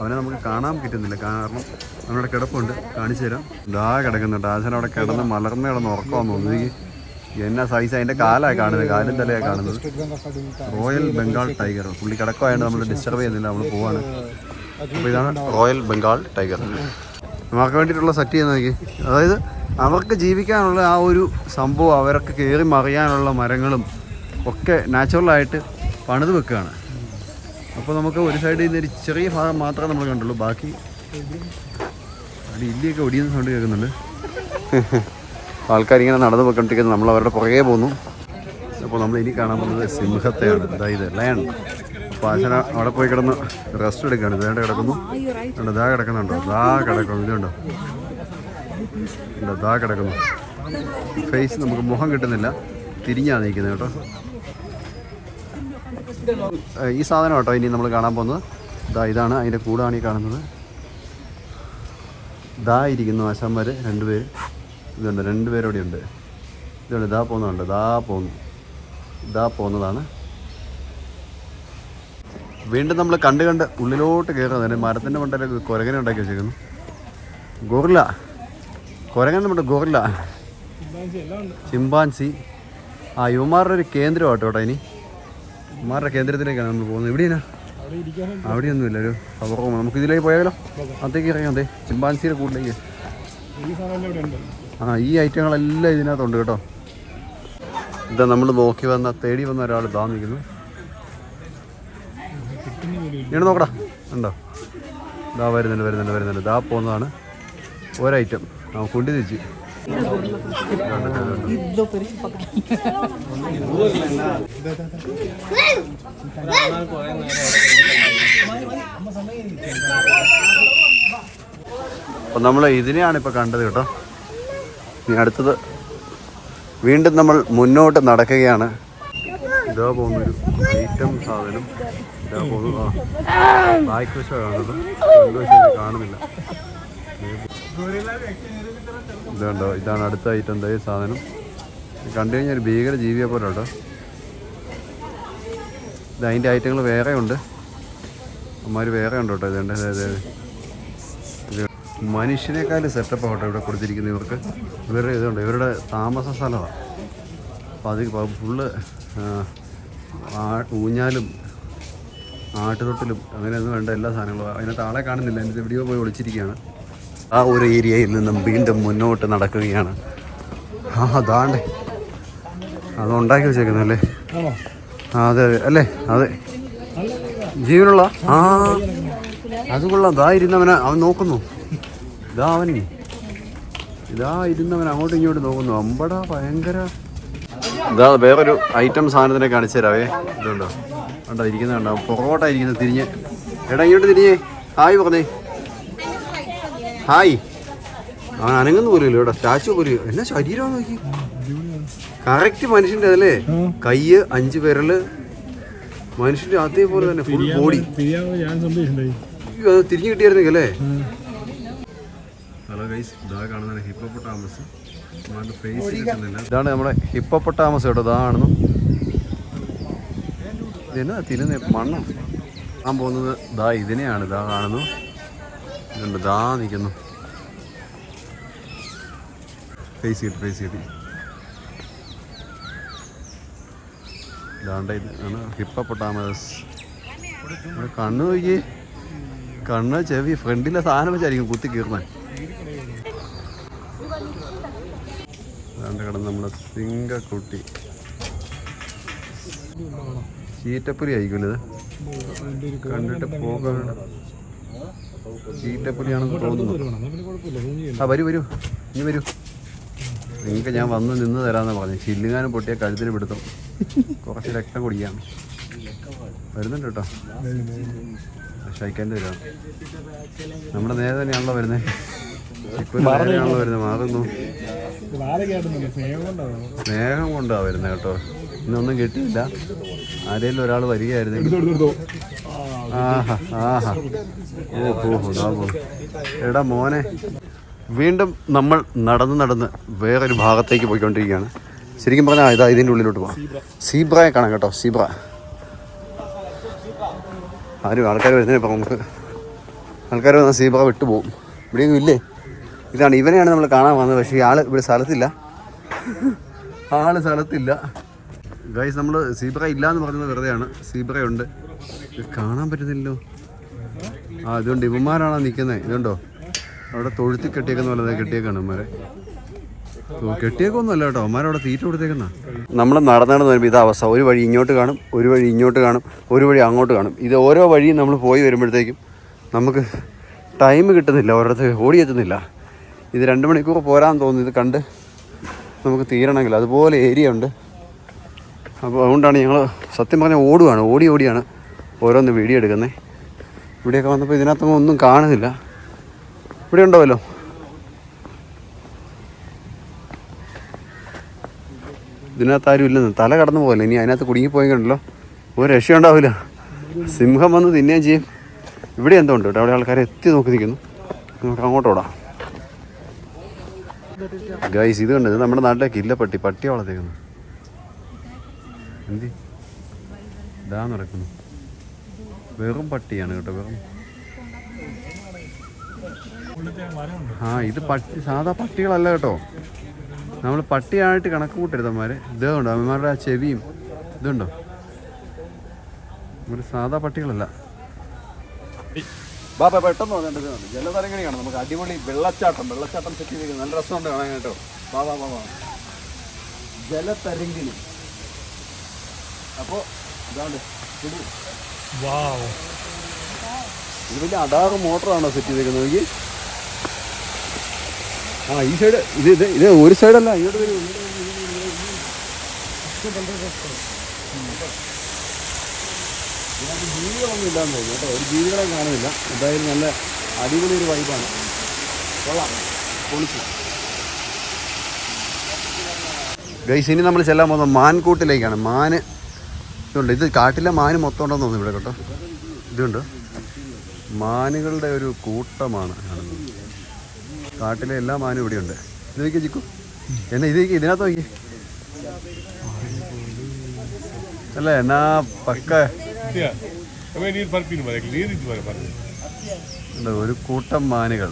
അവനെ നമുക്ക് കാണാൻ പറ്റുന്നില്ല. കാരണം അവനവിടെ കിടപ്പുണ്ട്. കാണിച്ചു തരാം. ഇതാ കിടക്കുന്നുണ്ട്. ആശാൻ അവിടെ കിടന്ന് മലർന്ന് കിടന്ന് ഉറക്കമാന്ന് തോന്നുന്നു. എന്നാ സൈസ് അതിന്റെ കാലാണ് കാണുന്നത്? കാലും തലയാണ് കാണുന്നത്. Royal Bengal tiger. പുള്ളി കിടക്കുമായത് നമ്മൾ ഡിസ്റ്റർബ് ചെയ്യുന്നില്ല. നമ്മൾ പോവാണ്. അപ്പോൾ ഇതാണ് റോയൽ ബംഗാൾ ടൈഗർ. നമുക്ക് വേണ്ടിയിട്ടുള്ള സെറ്റ് ചെയ്യുന്ന നോക്കി. അതായത് അവർക്ക് ജീവിക്കാനുള്ള ആ ഒരു സംഭവം അവർക്ക് കയറി മറിയാനുള്ള മരങ്ങളും ഒക്കെ നാച്ചുറലായിട്ട് പണിത് വെക്കുകയാണ്. അപ്പോൾ നമുക്ക് ഒരു സൈഡിൽ നിന്ന് ഒരു ചെറിയ ഭാഗം മാത്രമേ നമ്മൾ കണ്ടുള്ളൂ. ബാക്കി അവിടെ ഇല്ലിയൊക്കെ ഒടിയുന്ന സൗണ്ട് കേൾക്കുന്നുണ്ട്. ആൾക്കാരിങ്ങനെ നടന്നു പോയിക്കൊണ്ടിരിക്കുന്നത്. നമ്മൾ അവരുടെ പുറകെ പോകുന്നു. അപ്പോൾ നമ്മൾ ഇനി കാണാൻ പോകുന്നത് സിംഹത്തെയാണ്. അതായത് ലയൺ അപ്പോൾ അവിടെ പോയി കിടന്ന് റെസ്റ്റ് എടുക്കുകയാണ്. ഇതേണ്ട കിടക്കുന്നു? ഉണ്ട് ദാ കിടക്കുന്നുണ്ടോ? ദാ കിടക്കുന്നു. ഇതുണ്ടോ? ഉണ്ടോ ദാ കിടക്കുന്നു. ഫേസ് നമുക്ക് മുഖം കിട്ടുന്നില്ല. തിരിഞ്ഞാണ് നിൽക്കുന്നത് കേട്ടോ. ഈ സാധനം കേട്ടോ ഇനി നമ്മൾ കാണാൻ പോകുന്നത്. ഇതാ ഇതാണ് അതിന്റെ കൂടാണ് ഈ കാണുന്നത്. ദാ ഇരിക്കുന്നു ആശാന്മാർ രണ്ടുപേര്. ഇതുണ്ട് രണ്ടുപേരും അവിടെ ഉണ്ട് ഇതുണ്ട് ഇതാ പോകുന്നുണ്ട് ഇതാ പോകുന്നു. ഇതാ പോകുന്നതാണ്. വീണ്ടും നമ്മൾ കണ്ട് കണ്ട് ഉള്ളിലോട്ട് കയറുന്നത്. മരത്തിന്റെ മണ്ടയിൽ കുരങ്ങനെ ഉണ്ടാക്കി വെച്ചേക്കുന്നു. ഗോറില്ല. കുരങ്ങൻ നമ്മുടെ ഗോറില്ല. ചിമ്പാൻസി ആ യുവമാരുടെ ഒരു കേന്ദ്രമാട്ടോ കേട്ടോ ഇനി. യുവമാരുടെ കേന്ദ്രത്തിലേക്കാണ് നമ്മൾ പോകുന്നത്. എവിടെയാണ്? അവിടെയൊന്നുമില്ല ഒരു അപകടം നമുക്ക് ഇതിലേക്ക് പോയാലോ? അതേക്ക് ഇറങ്ങാം അതെ. ചിമ്പാൻസിയുടെ കൂട്ടിലേക്ക്. ആ ഈ ഐറ്റങ്ങളെല്ലാം ഇതിനകത്തുണ്ട് കേട്ടോ. ഇതാ നമ്മൾ നോക്കി വന്ന തേടി വന്ന ഒരാൾ ഇതാ നിൽക്കുന്നു. ഇങ്ങനെ നോക്കടാ. ഉണ്ടോ ഇതാ വരുന്നുണ്ട് വരുന്നുണ്ട് വരുന്നുണ്ട്. ഇതാ പോകുന്നതാണ്. ഒരൈറ്റം. ആ കൊണ്ടു തിരിച്ച് അപ്പം നമ്മൾ ഇതിനെയാണ് ഇപ്പോൾ കണ്ടത് കേട്ടോ. ഇനി അടുത്തത് വീണ്ടും നമ്മൾ മുന്നോട്ട് നടക്കുകയാണ്. ഇതാ പോകുന്നൊരു ഐറ്റം സാധനം. ഇതാ പോകുന്നു ആ ബാക്ക് വശമാണ് കാണുന്നത് ഫ്രണ്ട് കാണുന്നില്ല. ഇതുണ്ടോ? ഇതാണ് അടുത്ത ഐറ്റം എന്താ ഈ സാധനം. കണ്ടു കഴിഞ്ഞാൽ ഒരു ഭീകര ജീവിയെ പോലെ കേട്ടോ ഇത് അതിന്റെ ഐറ്റങ്ങൾ വേറെ ഉണ്ട്. അമ്മമാർ വേറെ ഉണ്ട് കേട്ടോ ഇതുണ്ട്. അതെ ഇത് മനുഷ്യനേക്കാൾ സെറ്റപ്പ് കേട്ടോ ഇവിടെ കൊടുത്തിരിക്കുന്നത് ഇവർക്ക്. ഇവരുടെ ഇതുണ്ട്. ഇവരുടെ താമസ സ്ഥലമാണ് അപ്പോൾ അത് ഫുള്ള് ഊഞ്ഞാലും ആട്ടുതൊട്ടിലും അങ്ങനെയൊന്നും വേണ്ട എല്ലാ സാധനങ്ങളും. അതിനകത്ത് ആളെ കാണുന്നില്ല. എന്റെ വീഡിയോ പോയി ഒളിച്ചിരിക്കുകയാണ്. ആ ഒരു ഏരിയയിൽ നിന്നും വീണ്ടും മുന്നോട്ട് നടക്കുകയാണ്. ആ അതാണ്ടേ. അത് ഉണ്ടാക്കി വെച്ചേക്കുന്നല്ലേ അതെ അതെ. അല്ലേ? അതെ. ജീവനുള്ള? ആ. അത് കൊള്ളാം. ദാ ഇരുന്നവനെ. അവൻ നോക്കുന്നു. ഇതാ അവൻ ഇതാ ഇരുന്നവൻ അങ്ങോട്ടും ഇങ്ങോട്ടും നോക്കുന്നു. അമ്പട ഭയങ്കര. ഇതാ വേറൊരു ഐറ്റം സാധനത്തിനെ കാണിച്ചു തരാവേ. ഇതുണ്ടോ? കണ്ടോ ഇരിക്കുന്ന കണ്ടോ? പുറകോട്ടായിരിക്കുന്നത് തിരിഞ്ഞ്. എടാ ഇങ്ങോട്ട് തിരിഞ്ഞേ. ആയി പറഞ്ഞേ ഹായ്. അവൻ അനങ്ങുന്ന പോലും ഇല്ല ഇവിടെ? സ്റ്റാച്ചു പോലും എന്നാ ശരീരം നോക്കി? കറക്റ്റ് മനുഷ്യന്റെ അതല്ലേ? കയ്യ് അഞ്ച് വിരൽ. മനുഷ്യന്റെ അതേപോലെ തന്നെ ഫുൾ ബോഡി അത് തിരിഞ്ഞു കിട്ടിയായിരുന്നെങ്കിൽ അല്ലേ? ഹലോ ഗൈസ് ഇതാ കാണുന്നതാണ് ഹിപ്പോപ്പൊട്ടാമസ്. ഫേസ് ഇതാണ് നമ്മുടെ ഹിപ്പോപ്പൊട്ടാമസ് കേട്ടോ ഇതാണെന്ന് കാണുന്നു. ഇതെന്നാ മണ്ണം? ആ പോകുന്നത് ദാ ഇതിനെയാണ് ഇതാ കാണുന്നു. ഇതുണ്ട്. ദാ നിൽക്കുന്നു ഫേസ് കിട്ടി ഫേസ് കിട്ടി. ഇതാണ്ട് ഇത്. ആണ്. ഹിപ്പോപ്പൊട്ടാമസ് നോക്കി കണ്ണ് ചെവി ഫ്രണ്ടിലെ സാധനം വെച്ചായിരിക്കും കുത്തി കീർന്നെ കിടന്ന് നമ്മുടെ സിംഗക്കുട്ടി. ചീറ്റപ്പുരി ആയിരിക്കും ഇത്? കണ്ടിട്ട് പോകാൻ ചീറ്റപ്പുലിയാണെന്ന് തോന്നുന്നു. ആ വരൂ വരൂ. ഇനി വരൂ. നിങ്ങൾക്ക് ഞാൻ വന്ന് നിന്ന് തരാമെന്ന് പറഞ്ഞു ചില്ലുകാനും പൊട്ടിയ കഴുത്തിൽ പിടുത്തം. കുറച്ച് രക്തം കുടിക്കാം. വരുന്നുണ്ട് കേട്ടോ. ഷൈക്കാന്റെ വരാം. നമ്മുടെ നേരെ തന്നെയാണല്ലോ വരുന്നത്. ഇപ്പം നേരെയാണല്ലോ വരുന്നത്. മാറുന്നു. സ്നേഹം കൊണ്ടാണ്? വരുന്നത് കേട്ടോ. ഇന്നൊന്നും കിട്ടിയില്ല. ആരെങ്കിലും ഒരാൾ വരികയായിരുന്നു എടാ മോനെ വീണ്ടും നമ്മൾ നടന്ന് നടന്ന് വേറൊരു ഭാഗത്തേക്ക് പോയിക്കൊണ്ടിരിക്കുകയാണ്. ശരിക്കും പറഞ്ഞാൽ ഇതാ ഇതിന്റെ ഉള്ളിലോട്ട് പോകാം സീബ്രയെ കാണാം കേട്ടോ സീബ്ര. ആരും ആൾക്കാർ വരുന്നതിന് ഇപ്പം നമുക്ക് ആൾക്കാർ വന്നാൽ സീബ്ര വിട്ടുപോകും ഇവിടെയൊന്നും ഇല്ലേ? ഇതാണ് ഇവനെയാണ് നമ്മൾ കാണാൻ വന്നത്. പക്ഷേ ഈ ആൾ ഇവിടെ സ്ഥലത്തില്ല. ആൾ സ്ഥലത്തില്ല. ഗൈസ് നമ്മൾ സീബ്ര ഇല്ല എന്ന് പറയുന്നത് വെറുതെയാണ്. സീബ്ര ഉണ്ട് ഇത് കാണാൻ പറ്റുന്നില്ലല്ലോ. ആ ഇതുകൊണ്ട് ഇവന്മാരാണോ നിൽക്കുന്നത് ഇതുണ്ടോ? അവിടെ തൊഴുത്തി കെട്ടിയേക്കുന്ന പോലെ കെട്ടിയേക്കാണ് ഇവന്മാരെ. കെട്ടിയേക്കൊന്നുമല്ല കേട്ടോ. അവന്മാരവിടെ തീറ്റ കൊടുത്തേക്കുന്ന. നമ്മൾ നടന്നു വരുമ്പോൾ ഇതാ അവസ്ഥ. ഒരു വഴി ഇങ്ങോട്ട് കാണും ഒരു വഴി ഇങ്ങോട്ട് കാണും ഒരു വഴി അങ്ങോട്ട് കാണും. ഇത് ഓരോ വഴിയും നമ്മൾ പോയി വരുമ്പോഴത്തേക്കും നമുക്ക് ടൈം കിട്ടുന്നില്ല. ഓരോരുത്തർ ഓടിയെത്തുന്നില്ല ഇത് രണ്ട് മണിക്കൂർ പോരാൻ തോന്നുന്നു. ഇത് കണ്ട് നമുക്ക് തീരണമെങ്കിൽ. അതുപോലെ ഏരിയ ഉണ്ട്. അപ്പോൾ അതുകൊണ്ടാണ് ഞങ്ങൾ സത്യം പറഞ്ഞാൽ ഓടുകയാണ് ഓടി ഓടിയാണ്. ഓരോന്ന് വീഡിയോ എടുക്കുന്നത് ഇവിടെയൊക്കെ വന്നപ്പോൾ ഇതിനകത്തൊന്നും ഒന്നും കാണുന്നില്ല. ഇവിടെ ഉണ്ടാവല്ലോ? ഇതിനകത്ത് ആരും ഇല്ലെന്ന്. തല കടന്നു പോകല്ലേ? ഇനി അതിനകത്ത് കുടുങ്ങിപ്പോയെങ്കിലുണ്ടല്ലോ. ഒരു രക്ഷയുണ്ടാവില്ല സിംഹം വന്ന് തിന്നുകയും ചെയ്യും. ഇവിടെ എന്തോ ഉണ്ട് കേട്ടോ? അവിടെ ആൾക്കാരെ എത്തി നോക്കി നിൽക്കുന്നു. നമുക്ക് അങ്ങോട്ട് ഓടാം. ഗൈസ് ഇത് കണ്ടത് നമ്മുടെ നാട്ടിലേക്ക് ഇല്ല പട്ടി പട്ടി വളർത്തേക്കുന്നു എന്തി? ഇതാ നടക്കുന്നു. വെറും പട്ടിയാണ് കേട്ടോ വെറും. ആ ഇത് പട്ടി സാധാ പട്ടികളല്ല കേട്ടോ. നമ്മൾ പട്ടിയായിട്ട് കണക്ക് കൂട്ടരുതന്മാര് ഇതുണ്ടോ അമ്മമാരുടെ ആ ചെവിയും? ഇതുണ്ടോ? ഒരു സാധാ പട്ടികളല്ല. ബാബ പെട്ടെന്ന് വന്നിട്ട് കാണാം നമുക്ക് അടിപൊളി വെള്ളച്ചാട്ടം വെള്ളച്ചാട്ടം സെറ്റ് ചെയ്തിരിക്കുന്നത് നല്ല രസമുണ്ട് കാണാൻ കേട്ടോ. ബാബാ ബാബാ ജലതരംഗിണി അപ്പോൾ ഇതാണ്ട് ഇത് വലിയ അടാറ് മോട്ടറാണോ സെറ്റ് ചെയ്തേക്കുന്നത്? നോക്കി ആ ഈ സൈഡ് ഇത് ഇത് ഇത് ഒരു സൈഡല്ല ഇങ്ങോട്ട് വരൂ. ജീവികളൊന്നും ഇല്ലാന്ന് തോന്നുന്നു കേട്ടോ. ഒരു ജീവികളെ കാണുന്നില്ല. എന്തായാലും നല്ല അടിപൊളി ഒരു വൈബാണ് കൊള്ളാം. പൊളിച്ചു. ഗൈസ് ഇനി നമ്മൾ ചെല്ലാൻ പോകുന്നത് മാൻകൂട്ടിലേക്കാണ്. മാന് ഇതുണ്ട്. ഇത് കാട്ടിലെ മാന് മൊത്തം ഉണ്ടെന്ന് തോന്നുന്നു ഇവിടെ കേട്ടോ. ഇതുണ്ട്. മാനുകളുടെ ഒരു കൂട്ടമാണ്. കാട്ടിലെ എല്ലാ മാനും ഇവിടെ ഉണ്ട് ഇത് വയ്ക്കുക ചിക്കു എന്നെ ഇത് ഇതിനകത്ത് നോക്കി അല്ല എന്നാ പക്ക. ഒരു കൂട്ടം മാനുകൾ.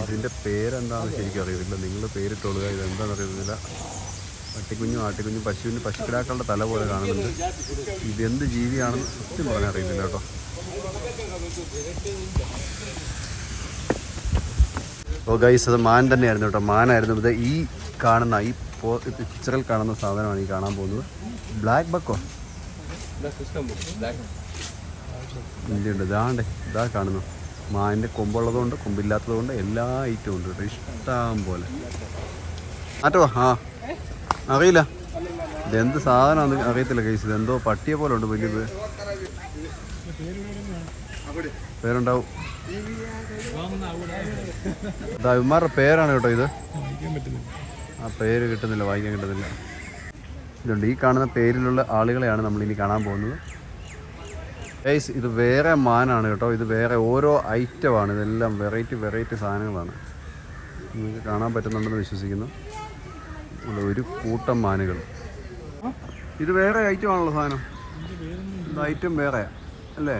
ഇതിന്റെ പേരെന്താണെന്ന് ശരിക്കും അറിയത്തില്ല. നിങ്ങൾ പേരിട്ടോളുക. ഇത് എന്താണെന്ന് അറിയുന്നില്ല പട്ടിക്കുഞ്ഞും ആട്ടിക്കുഞ്ഞും പശുവിന് പശുക്കിടാക്കളുടെ തല പോലെ കാണുന്നുണ്ട്. ഇതെന്ത് ജീവിയാണെന്ന് സത്യം പറഞ്ഞാൽ അറിയുന്നില്ല കേട്ടോ. ഓ ഗൈസ് അത് മാൻ തന്നെയായിരുന്നു കേട്ടോ. മാനായിരുന്നു. ഇത് ഈ കാണുന്ന ഈ പോ പിക്ചറിൽ കാണുന്ന സാധനമാണ് ഈ കാണാൻ പോകുന്നത്. ബ്ലാക്ക് ബക്കോ ഇല്ലുണ്ട് ഇതാണ്ടേ. ഇതാ കാണുന്നു. മാനിന്റെ കൊമ്പുള്ളതുകൊണ്ട് കൊമ്പില്ലാത്തതുകൊണ്ട് എല്ലാ ഐറ്റവും ഉണ്ട് കേട്ടോ. ഇഷ്ടം പോലെ മാറ്റോ ആ. അറിയില്ല. ഇതെന്ത് സാധനമാണെന്ന് അറിയത്തില്ല കേസ് ഇതെന്തോ പട്ടിയെ പോലെ ഉണ്ട് വലിയത്. പേരുണ്ടാവും. ഇവന്മാരുടെ പേരാണ് കേട്ടോ ഇത്. ആ പേര് കിട്ടുന്നില്ല വായിക്കാൻ കിട്ടുന്നില്ല. ഇതുണ്ട്. ഈ കാണുന്ന പേരിലുള്ള ആളുകളെയാണ് നമ്മൾ ഇനി കാണാൻ പോകുന്നത്. ഗൈസ് ഇത് വേറെ മാനാണ് കേട്ടോ. ഇത് വേറെ ഓരോ ഐറ്റമാണ് ഇതെല്ലാം വെറൈറ്റി വെറൈറ്റി സാധനങ്ങളാണ്. നിങ്ങൾക്ക് കാണാൻ പറ്റുന്നുണ്ടെന്ന് വിശ്വസിക്കുന്നു. ഒരു കൂട്ടം മാനുകൾ. ഇത് വേറെ ഐറ്റം ആണല്ലോ സാധനം. ഇത് ഐറ്റം വേറെ അല്ലേ?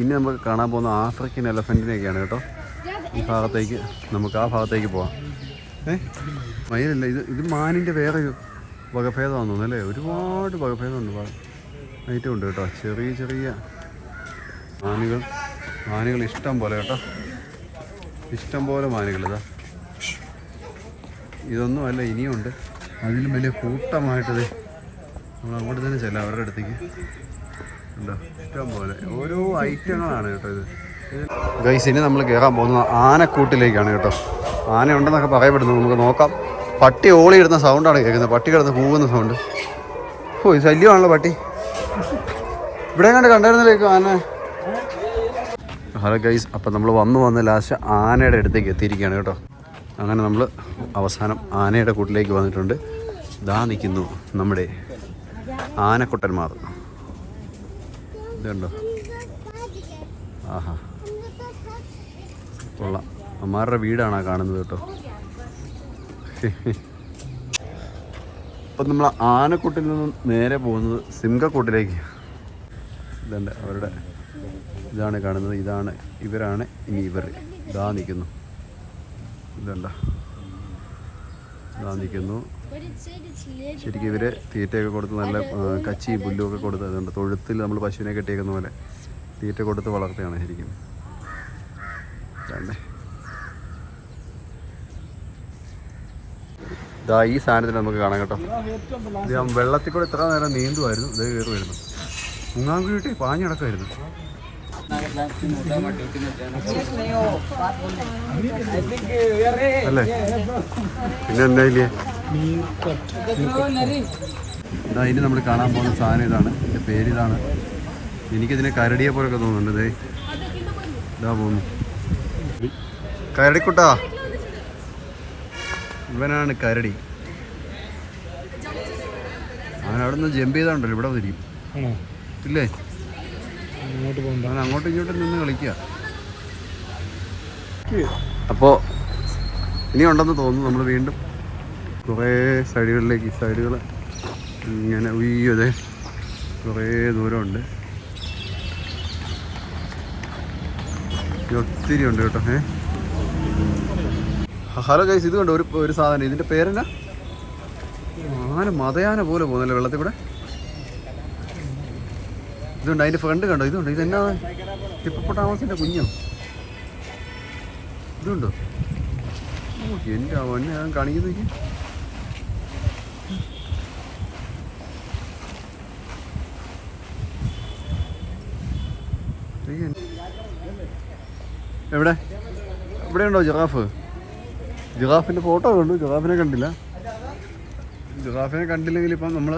ഇനി നമുക്ക് കാണാൻ പോകുന്ന ആഫ്രിക്കൻ എലഫന്റിനെയൊക്കെയാണ് കേട്ടോ. ഈ ഭാഗത്തേക്ക് നമുക്ക് ആ ഭാഗത്തേക്ക് പോവാം. മയിലല്ല ഇത് ഇത് മാനിന്റെ വേറെ ഒരു വകഭേദമാണെന്ന് തോന്നുന്നു അല്ലേ? ഒരുപാട് വകഭേദമുണ്ട് ഐറ്റം ഉണ്ട് കേട്ടോ. ചെറിയ ചെറിയ മാനുകൾ. മാനുകൾ ഇഷ്ടം പോലെ കേട്ടോ. ഇഷ്ടം പോലെ മാനുകൾ ഇതാ. ഇതൊന്നും അല്ല ഇനിയുണ്ട് അതിലും വലിയ കൂട്ടമായിട്ടത് നമ്മൾ അങ്ങോട്ട് തന്നെ ചെല്ലാം അവരുടെ അടുത്തേക്ക്. ഉണ്ടോ ഇഷ്ടം പോലെ. ഓരോ ഐറ്റങ്ങളാണ് കേട്ടോ ഇത്. ഗൈസ് ഇനി നമ്മൾ കയറാൻ പോകുന്നത് ആനക്കൂട്ടിലേക്കാണ് കേട്ടോ. ആന ഉണ്ടെന്നൊക്കെ പറയപ്പെടുന്നു. നമുക്ക് നോക്കാം. പട്ടി ഓളിയിടുന്ന സൗണ്ടാണ് കേൾക്കുന്നത്. പട്ടി കിടന്ന് കൂവുന്ന സൗണ്ട്. ഓ ശല്യമാണല്ലോ പട്ടി. ഇവിടെ കണ്ട് കണ്ടായിരുന്നില്ലേക്ക് ആന? ഹലോ ഗൈസ് അപ്പം നമ്മൾ വന്ന് വന്ന് ലാസ്റ്റ് ആനയുടെ അടുത്തേക്ക് എത്തിയിരിക്കുകയാണ് കേട്ടോ. അങ്ങനെ നമ്മൾ അവസാനം ആനയുടെ കൂട്ടിലേക്ക് വന്നിട്ടുണ്ട്. ദാ നിൽക്കുന്നു നമ്മുടെ ആനക്കുട്ടന്മാർ. ഇതുണ്ടോ? ആഹാ. കൊള്ളാം. അമ്മാരുടെ വീടാണ് ആ കാണുന്നത് കേട്ടോ. അപ്പം നമ്മൾ ആനക്കൂട്ടിൽ നിന്ന് നേരെ പോകുന്നത് സിംഹക്കൂട്ടിലേക്ക് ഇതുണ്ട് അവരുടെ ഇതാണ് കാണുന്നത്. ഇതാണ് ഇവരാണ് ഇനി ഇവർ. ഇതാ നിൽക്കുന്നു. ഇതുണ്ട. ഇതാ നിൽക്കുന്നു. ശരിക്കും ഇവർ തീറ്റയൊക്കെ കൊടുത്ത് നല്ല കച്ചി കച്ചിയും പുല്ലും ഒക്കെ കൊടുത്ത് അതുകൊണ്ട് തൊഴുത്തിൽ നമ്മൾ പശുവിനെ കെട്ടിയേക്കുന്ന പോലെ തീറ്റ കൊടുത്ത് വളർത്തുകയാണ് ശരിക്കും. ഇതാണ്ടേ. ഇതാ ഈ സാധനത്തിൽ നമുക്ക് കാണാം കേട്ടോ. ഇത് വെള്ളത്തിൽ കൂടെ ഇത്ര നേരം നീന്തുമായിരുന്നു ഇത് കയറി വരുന്നു. മുങ്ങാൻ വീട്ടിൽ പാഞ്ഞടക്കായിരുന്നു അല്ലേ? പിന്നെ എന്താ ഇല്ലേ? ഇതാ ഇനി നമ്മൾ കാണാൻ പോകുന്ന സാധനം ഇതാണ്. എന്റെ പേര് ഇതാണ്. എനിക്കിതിനെ കരടിയെ പോലൊക്കെ തോന്നുന്നുണ്ട്. ഇതാ പോകുന്നു കരടിക്കുട്ടാ. ഇവനാണ് കരടി. അവൻ അവിടെ നിന്ന് ജമ്പ് ചെയ്താണ്ടല്ലോ ഇവിടെ ആണോ? ഇല്ലേ? അങ്ങോട്ട് പോകണ്ട. അവൻ അങ്ങോട്ടും ഇങ്ങോട്ടും നിന്ന് കളിക്കുക. അപ്പോൾ ഇനി ഉണ്ടെന്ന് തോന്നുന്നു നമ്മൾ വീണ്ടും. കുറേ സൈഡുകളിലേക്ക് ഈ സൈഡുകൾ ഇങ്ങനെ ഉയ്യതെ കുറേ ദൂരമുണ്ട്. ഒത്തിരി ഉണ്ട് കേട്ടോ ഏ? ഹലോ ഗൈസ് ഇത് കണ്ടോ? ഒരു ഒരു സാധനം. ഇതിന്റെ പേരെന്നാ? ആന മതയാന പോലെ പോകുന്നല്ലേ വെള്ളത്തിൽ കൂടെ? ഇതുണ്ട് അതിന്റെ ഫ്രണ്ട് കണ്ടോ? ഇതുണ്ട്. ഇതെന്നാ? ഹിപ്പപ്പൊട്ടാമസിന്റെ കുഞ്ഞോ? ഇതുണ്ടോ? എന്റെ അവനെ ഞാൻ കാണിക്കുന്നു എവിടെ? എവിടെയുണ്ടോ ജിറാഫ്? ജിറാഫിന്റെ ഫോട്ടോ കണ്ടു. ജിറാഫിനെ കണ്ടില്ല. ജിറാഫിനെ കണ്ടില്ലെങ്കിൽ ഇപ്പം നമ്മൾ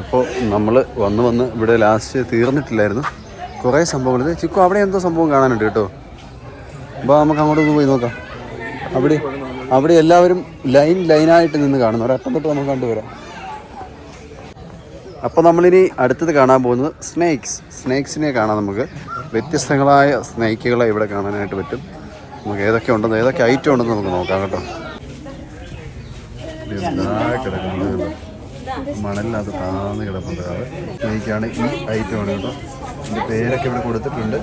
അപ്പോൾ നമ്മൾ വന്ന് വന്ന് ഇവിടെ ലാസ്റ്റ് തീർന്നിട്ടില്ലായിരുന്നു. കുറേ സംഭവങ്ങൾ. ഇത് ചിക്കു അവിടെ എന്തോ സംഭവം കാണാനുണ്ട് കേട്ടോ. അപ്പോൾ നമുക്ക് അങ്ങോട്ട് ഒന്ന് പോയി നോക്കാം. അവിടെ അവിടെ എല്ലാവരും ലൈൻ ലൈനായിട്ട് നിന്ന് കാണുന്നു. ഒരറ്റം തൊട്ട് നമുക്ക് കണ്ടുവരാം. അപ്പോൾ നമ്മളിനി അടുത്തത് കാണാൻ പോകുന്നത് സ്നേക്സ് സ്നേക്സിനെ കാണാം നമുക്ക്. വ്യത്യസ്തങ്ങളായ സ്നേക്കുകളെ ഇവിടെ കാണാനായിട്ട് പറ്റും. നമുക്ക് ഏതൊക്കെ ഉണ്ടെന്ന് ഏതൊക്കെ ഐറ്റം ഉണ്ടെന്ന് നമുക്ക് നോക്കാം കേട്ടോ? മണലിനകത്ത് താന്ന് കിടപ്പുണ്ട് അത്. സ്നേക്കാണ് ഈ ഐറ്റമാണ് കേട്ടോ. ഇതിന്റെ പേരൊക്കെ ഇവിടെ കൊടുത്തിട്ടുണ്ട്.